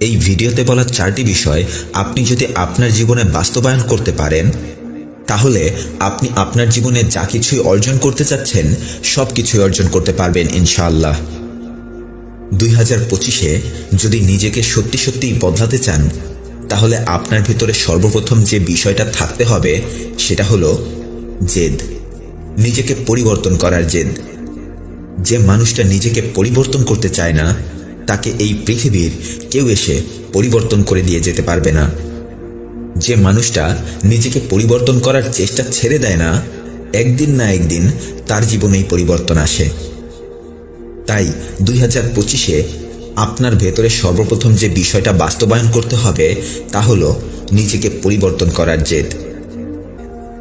এই ভিডিওতে বলা চারটি বিষয় আপনি যদি আপনার জীবনে বাস্তবায়ন করতে পারেন, তাহলে আপনি আপনার জীবনে যা কিছুই অর্জন করতে চাচ্ছেন সব কিছুই অর্জন করতে পারবেন ইনশাআল্লাহ। দুই হাজার পঁচিশে যদি নিজেকে সত্যি সত্যিই বদলাতে চান, তাহলে আপনার ভিতরে সর্বপ্রথম যে বিষয়টা থাকতে হবে, সেটা হলো জেদ। নিজেকে পরিবর্তন করার জেদ। যে মানুষটা নিজেকে পরিবর্তন করতে চায় না তাকে এই পৃথিবীর কেউ এসে পরিবর্তন করে দিয়ে যেতে পারবে না। যে মানুষটা নিজেকে পরিবর্তন করার চেষ্টা ছেড়ে দেয় না, একদিন না একদিন তার জীবনেই পরিবর্তন আসে। তাই দুই হাজার পঁচিশে আপনার ভেতরে সর্বপ্রথম যে বিষয়টা বাস্তবায়ন করতে হবে, তা হলো নিজেকে পরিবর্তন করার জেদ।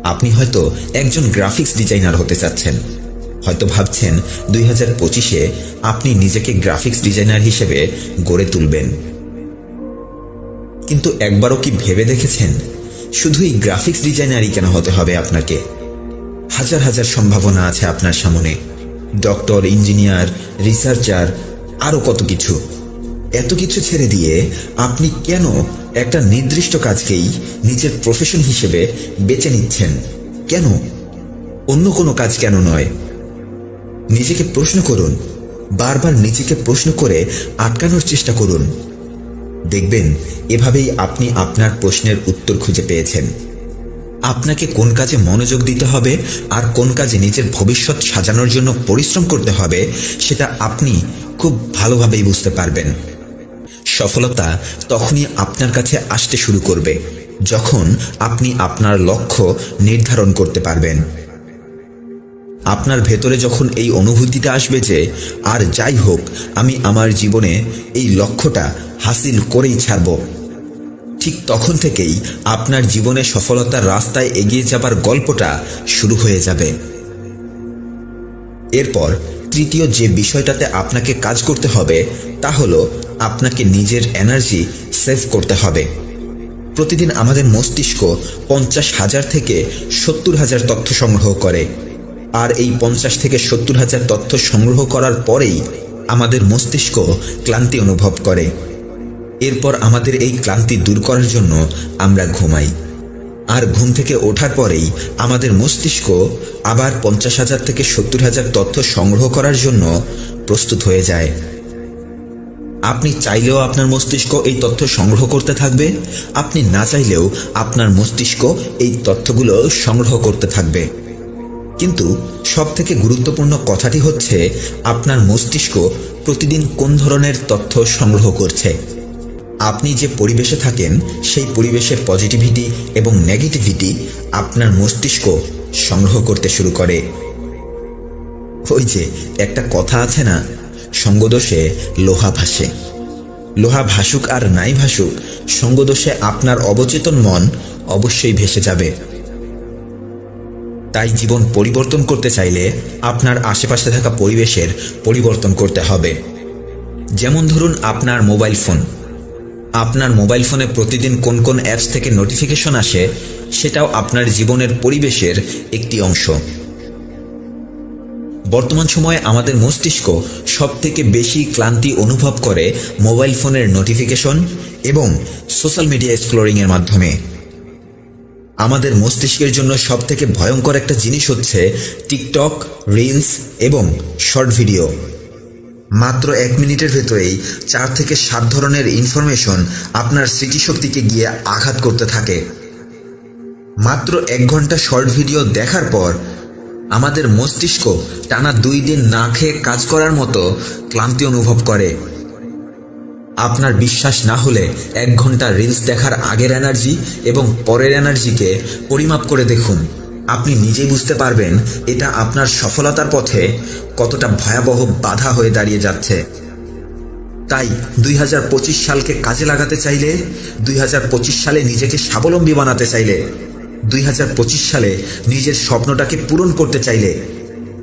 আপনি হয়তো একজন গ্রাফিক্স ডিজাইনার হতে চাচ্ছেন। হয়তো ভাবছেন দুই হাজার পঁচিশে আপনি নিজেকে গ্রাফিক্স ডিজাইনার হিসেবে গড়ে তুলবেন। কিন্তু একবারও কি ভেবে দেখেছেন? শুধুই গ্রাফিক্স ডিজাইনারই কেন হতে হবে আপনাকে? হাজার হাজার সম্ভাবনা আছে আপনার সামনে। ডক্টর, ইঞ্জিনিয়ার, রিসার্চার, আরও কত কিছু। এত কিছু ছেড়ে দিয়ে আপনি কেন একটা নির্দিষ্ট কাজকেই নিজের প্রফেশন হিসেবে বেছে নিচ্ছেন? কেন? অন্য কোনো কাজ কেন নয়? নিজেকে প্রশ্ন করুন, বারবার নিজেকে প্রশ্ন করে আটকানোর চেষ্টা করুন। দেখবেন, এভাবেই আপনি আপনার প্রশ্নের উত্তর খুঁজে পেয়েছেন। আপনাকে কোন কাজে মনোযোগ দিতে হবে আর কোন কাজে নিজের ভবিষ্যৎ সাজানোর জন্য পরিশ্রম করতে হবে, সেটা আপনি খুব ভালোভাবেই বুঝতে পারবেন। সফলতা তখনই আপনার কাছে আসতে শুরু করবে, যখন আপনি আপনার লক্ষ্য নির্ধারণ করতে পারবেন। আপনার ভেতরে যখন এই অনুভূতিটা আসবে যে, আর যাই হোক, আমি আমার জীবনে এই লক্ষ্যটা হাসিল করেই ছাড়ব। ঠিক তখন থেকেই আপনার জীবনে সফলতার রাস্তায় এগিয়ে যাবার গল্পটা শুরু হয়ে যাবে। এরপর তৃতীয় যে বিষয়টাতে আপনাকে কাজ করতে হবে, তা হলো আপনাকে নিজের এনার্জি সেভ করতে হবে। প্রতিদিন আমাদের মস্তিষ্ক পঞ্চাশ হাজার থেকে সত্তর হাজার তথ্য সংগ্রহ করে। আর এই পঞ্চাশ থেকে সত্তর হাজার তথ্য সংগ্রহ করার পরেই আমাদের মস্তিষ্ক ক্লান্তি অনুভব করে। এরপর আমাদের এই ক্লান্তি দূর করার জন্য আমরা ঘুমাই। আর ঘুম থেকে ওঠার পরেই আমাদের মস্তিষ্ক আবার পঞ্চাশ হাজার থেকে সত্তর হাজার তথ্য সংগ্রহ করার জন্য প্রস্তুত হয়ে যায়। আপনি চাইলেও আপনার মস্তিষ্ক এই তথ্য সংগ্রহ করতে থাকবে। আপনি না চাইলেও আপনার মস্তিষ্ক এই তথ্যগুলো সংগ্রহ করতে থাকবে। কিন্তু সব থেকে গুরুত্বপূর্ণ কথাটি হচ্ছে, আপনার মস্তিষ্ক প্রতিদিন কোন ধরনের তথ্য সংগ্রহ করছে? আপনি যে পরিবেশে থাকেন, সেই পরিবেশের পজিটিভিটি এবং নেগেটিভিটি আপনার মস্তিষ্ক সংগ্রহ করতে শুরু করে। ওই যে, একটা কথা আছে না, সঙ্গদোষে লোহা ভাসে। লোহা ভাসুক আর নাই ভাসুক, সঙ্গদোষে আপনার অবচেতন মন অবশ্যই ভেসে যাবে। তাই জীবন পরিবর্তন করতে চাইলে আপনার আশেপাশে থাকা পরিবেশের পরিবর্তন করতে হবে। যেমন ধরুন আপনার মোবাইল ফোন। আপনার মোবাইল ফোনে প্রতিদিন কোন কোন অ্যাপস থেকে নোটিফিকেশন আসে, সেটাও আপনার জীবনের পরিবেশের একটি অংশ। বর্তমান সময়ে আমাদের মস্তিষ্ক সব থেকে বেশি ক্লান্তি অনুভব করে মোবাইল ফোনের নোটিফিকেশন এবং সোশ্যাল মিডিয়া এক্সপ্লোরিংয়ের মাধ্যমে। আমাদের মস্তিষ্কের জন্য সব থেকে ভয়ঙ্কর একটা জিনিস হচ্ছে টিকটক, রিলস এবং শর্ট ভিডিও। মাত্র এক মিনিটের ভেতরেই চার থেকে সাত ধরনের ইনফরমেশন আপনার স্মৃতিশক্তিকে গিয়ে আঘাত করতে থাকে। মাত্র এক ঘণ্টা শর্ট ভিডিও দেখার পর আমাদের মস্তিষ্ক টানা দুই দিন না খেয়ে কাজ করার মতো ক্লান্তি অনুভব করে। আপনার বিশ্বাস না হলে এক ঘণ্টা রিলস দেখার আগের এনার্জি এবং পরের এনার্জিকে পরিমাপ করে দেখুন। আপনি নিজেই বুঝতে পারবেন এটা আপনার সফলতার পথে কতটা ভয়াবহ বাধা হয়ে দাঁড়িয়ে যাচ্ছে। তাই দুই হাজার পঁচিশ সালকে কাজে লাগাতে চাইলে, দুই হাজার পঁচিশ সালে নিজেকে স্বাবলম্বী বানাতে চাইলে, দুই হাজার পঁচিশ সালে নিজের স্বপ্নটাকে পূরণ করতে চাইলে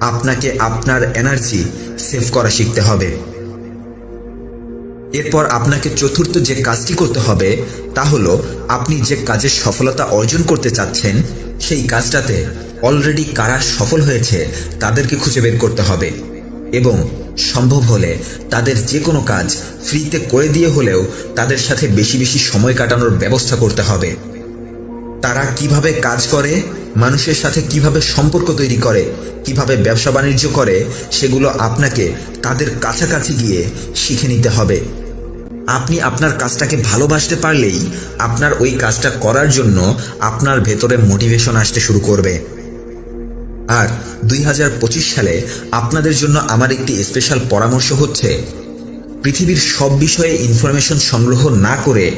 আপনাকে আপনার এনার্জি সেভ করা শিখতে হবে। এরপর আপনাকে চতুর্থ যে কাজটি করতে হবে, তা হলো আপনি যে কাজের সফলতা অর্জন করতে চাচ্ছেন, সেই কাজটাতে অলরেডি কারা সফল হয়েছে, তাদেরকে খুঁজে বের করতে হবে। এবং সম্ভব হলে তাদের যে কোনো কাজ ফ্রিতে করে দিয়ে হলেও তাদের সাথে বেশি বেশি সময় কাটানোর ব্যবস্থা করতে হবে। তারা কীভাবে কাজ করে, মানুষের সাথে কীভাবে সম্পর্ক তৈরি করে, কীভাবে ব্যবসা বাণিজ্য করে, সেগুলো আপনাকে তাদের কাছাকাছি গিয়ে শিখে নিতে হবে। আপনি আপনার কাজটাকে ভালোবাসতে পারলেই আপনার ওই কাজটা করার জন্য আপনার ভেতরে মোটিভেশন আসতে শুরু করবে। আর দুই হাজার পঁচিশ সালে আপনাদের জন্য আমার একটি স্পেশাল পরামর্শ হচ্ছে, পৃথিবীর সব বিষয়ে ইনফরমেশন সংগ্রহ না করে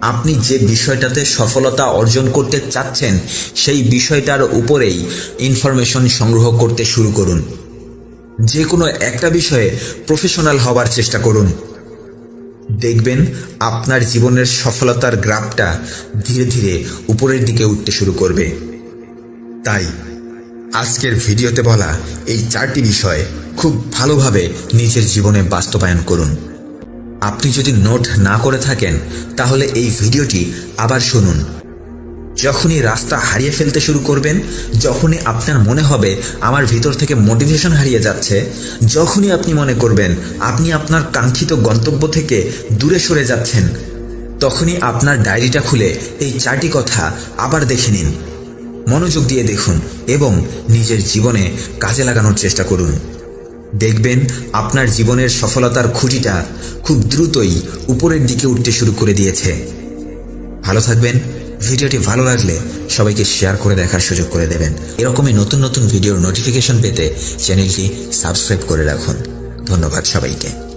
আপনি যে বিষয়টাতে সফলতা অর্জন করতে চাচ্ছেন, সেই বিষয়টার উপরেই ইনফরমেশন সংগ্রহ করতে শুরু করুন। যে কোনো একটা বিষয়ে প্রফেশনাল হবার চেষ্টা করুন। দেখবেন আপনার জীবনের সফলতার গ্রাফটা ধীরে ধীরে উপরের দিকে উঠতে শুরু করবে। তাই আজকের ভিডিওতে বলা এই চারটি বিষয় খুব ভালোভাবে নিজের জীবনে বাস্তবায়ন করুন। আপনি যদি নোট না করে থাকেন, তাহলে এই ভিডিওটি আবার শুনুন। যখনই রাস্তা হারিয়ে ফেলতে শুরু করবেন, যখনই আপনার মনে হবে আমার ভিতর থেকে মোটিভেশন হারিয়ে যাচ্ছে, যখনই আপনি মনে করবেন আপনি আপনার কাঙ্ক্ষিত গন্তব্য থেকে দূরে সরে যাচ্ছেন, তখনই আপনার ডায়েরিটা খুলে এই চারটি কথা আবার দেখে নিন। মনোযোগ দিয়ে দেখুন এবং নিজের জীবনে কাজে লাগানোর চেষ্টা করুন। দেখবেন আপনার জীবনের সফলতার খুঁটিটা খুব দ্রুতই উপরের দিকে উঠতে শুরু করে দিয়েছে। ভালো থাকবেন। ভিডিওটি ভালো লাগলে সবাইকে শেয়ার করে দেখার সুযোগ করে দেবেন। এরকমই নতুন নতুন ভিডিওর নোটিফিকেশন পেতে চ্যানেলটি সাবস্ক্রাইব করে রাখুন। ধন্যবাদ সবাইকে।